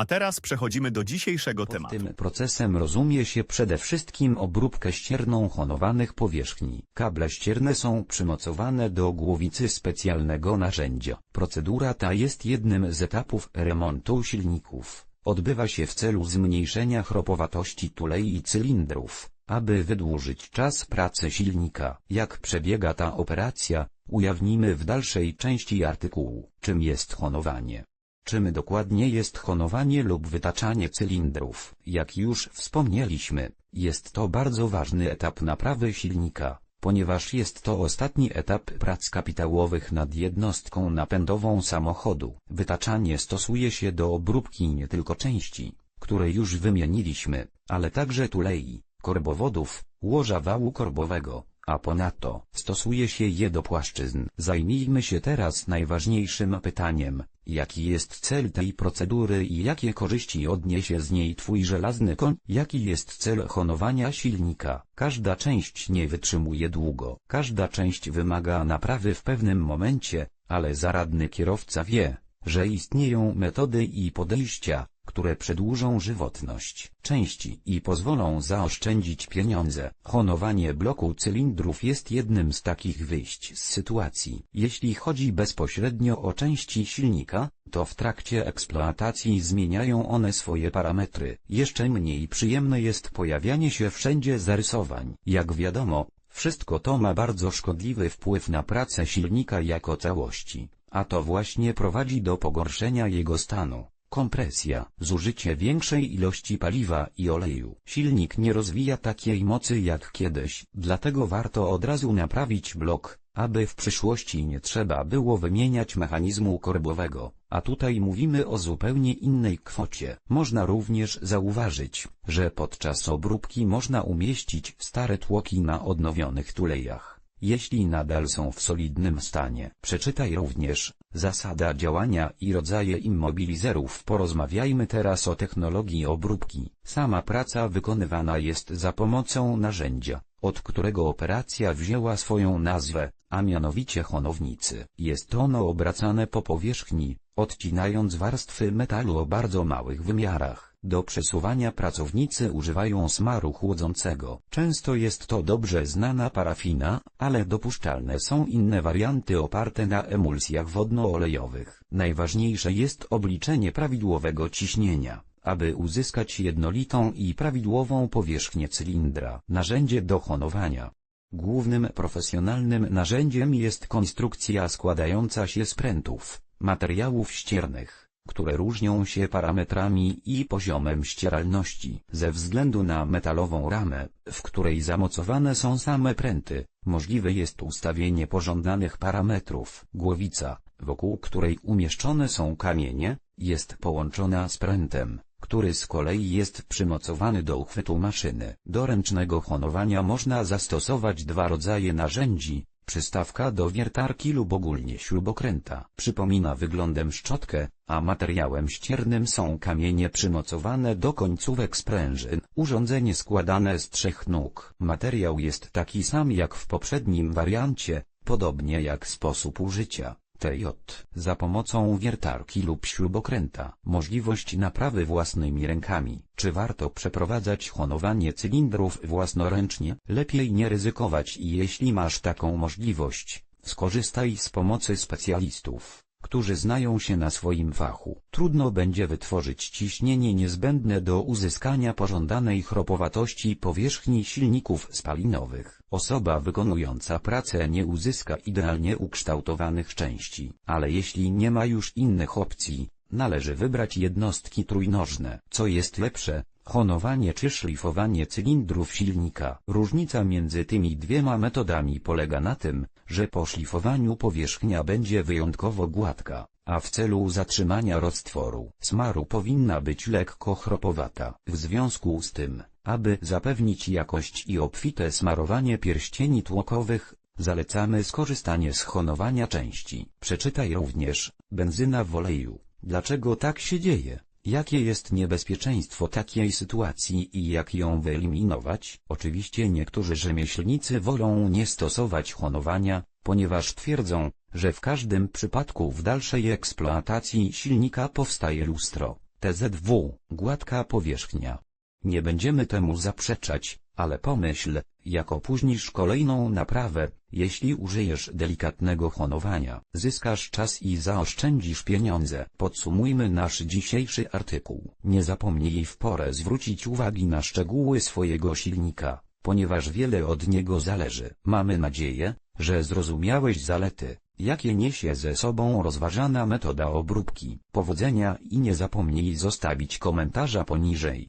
A teraz przechodzimy do dzisiejszego Pod tematu. tym procesem rozumie się przede wszystkim obróbkę ścierną honowanych powierzchni. Kable ścierne są przymocowane do głowicy specjalnego narzędzia. Procedura ta jest jednym z etapów remontu silników. Odbywa się w celu zmniejszenia chropowatości tulei i cylindrów, aby wydłużyć czas pracy silnika. Jak przebiega ta operacja, ujawnimy w dalszej części artykułu. Czym jest honowanie? Czym dokładnie jest honowanie lub wytaczanie cylindrów? Jak już wspomnieliśmy, jest to bardzo ważny etap naprawy silnika, ponieważ jest to ostatni etap prac kapitałowych nad jednostką napędową samochodu. Wytaczanie stosuje się do obróbki nie tylko części, które już wymieniliśmy, ale także tulei, korbowodów, łoża wału korbowego, a ponadto stosuje się je do płaszczyzn. Zajmijmy się teraz najważniejszym pytaniem, jaki jest cel tej procedury i jakie korzyści odniesie z niej twój żelazny koń, jaki jest cel honowania silnika. Każda część nie wytrzymuje długo, każda część wymaga naprawy w pewnym momencie, ale zaradny kierowca wie, że istnieją metody i podejścia, które przedłużą żywotność części i pozwolą zaoszczędzić pieniądze. Honowanie bloku cylindrów jest jednym z takich wyjść z sytuacji. Jeśli chodzi bezpośrednio o części silnika, to w trakcie eksploatacji zmieniają one swoje parametry. Jeszcze mniej przyjemne jest pojawianie się wszędzie zarysowań. Jak wiadomo, wszystko to ma bardzo szkodliwy wpływ na pracę silnika jako całości, a to właśnie prowadzi do pogorszenia jego stanu. Kompresja, zużycie większej ilości paliwa i oleju. Silnik nie rozwija takiej mocy jak kiedyś, dlatego warto od razu naprawić blok, aby w przyszłości nie trzeba było wymieniać mechanizmu korbowego, a tutaj mówimy o zupełnie innej kwocie. Można również zauważyć, że podczas obróbki można umieścić stare tłoki na odnowionych tulejach jeśli nadal są w solidnym stanie. Przeczytaj również zasada działania i rodzaje immobilizerów. Porozmawiajmy teraz o technologii obróbki. Sama praca wykonywana jest za pomocą narzędzia, od którego operacja wzięła swoją nazwę, a mianowicie honownicy. Jest ono obracane po powierzchni, odcinając warstwy metalu o bardzo małych wymiarach. Do przesuwania pracownicy używają smaru chłodzącego. Często jest to dobrze znana parafina, ale dopuszczalne są inne warianty oparte na emulsjach wodno-olejowych. Najważniejsze jest obliczenie prawidłowego ciśnienia, aby uzyskać jednolitą i prawidłową powierzchnię cylindra. Narzędzie do honowania. Głównym profesjonalnym narzędziem jest konstrukcja składająca się z prętów, materiałów ściernych, które różnią się parametrami i poziomem ścieralności. Ze względu na metalową ramę, w której zamocowane są same pręty, możliwe jest ustawienie pożądanych parametrów. Głowica, wokół której umieszczone są kamienie, jest połączona z prętem, który z kolei jest przymocowany do uchwytu maszyny. Do ręcznego honowania można zastosować dwa rodzaje narzędzi, przystawka do wiertarki lub ogólnie śrubokręta. Przypomina wyglądem szczotkę, a materiałem ściernym są kamienie przymocowane do końcówek sprężyn. Urządzenie składane z trzech nóg. Materiał jest taki sam jak w poprzednim wariancie, podobnie jak sposób użycia. TJ. Za pomocą wiertarki lub śrubokręta. Możliwość naprawy własnymi rękami. Czy warto przeprowadzać honowanie cylindrów własnoręcznie? Lepiej nie ryzykować i jeśli masz taką możliwość, skorzystaj z pomocy specjalistów, którzy znają się na swoim fachu. Trudno będzie wytworzyć ciśnienie niezbędne do uzyskania pożądanej chropowatości powierzchni silników spalinowych. Osoba wykonująca pracę nie uzyska idealnie ukształtowanych części, ale jeśli nie ma już innych opcji, należy wybrać jednostki trójnożne. Co jest lepsze, honowanie czy szlifowanie cylindrów silnika? Różnica między tymi dwiema metodami polega na tym, że po szlifowaniu powierzchnia będzie wyjątkowo gładka, a w celu zatrzymania roztworu smaru powinna być lekko chropowata. W związku z tym, aby zapewnić jakość i obfite smarowanie pierścieni tłokowych, Zalecamy skorzystanie z honowania części. Przeczytaj również, benzyna w oleju. Dlaczego tak się dzieje? Jakie jest niebezpieczeństwo takiej sytuacji i jak ją wyeliminować? Oczywiście niektórzy rzemieślnicy wolą nie stosować honowania, ponieważ twierdzą, że w każdym przypadku w dalszej eksploatacji silnika powstaje lustro, TZW, gładka powierzchnia. Nie będziemy temu zaprzeczać, ale pomyśl, jak opóźnisz kolejną naprawę, jeśli użyjesz delikatnego honowania. Zyskasz czas i zaoszczędzisz pieniądze. Podsumujmy nasz dzisiejszy artykuł. Nie zapomnij w porę zwrócić uwagi na szczegóły swojego silnika, ponieważ wiele od niego zależy. Mamy nadzieję, że zrozumiałeś zalety, jakie niesie ze sobą rozważana metoda obróbki. Powodzenia i nie zapomnij zostawić komentarza poniżej.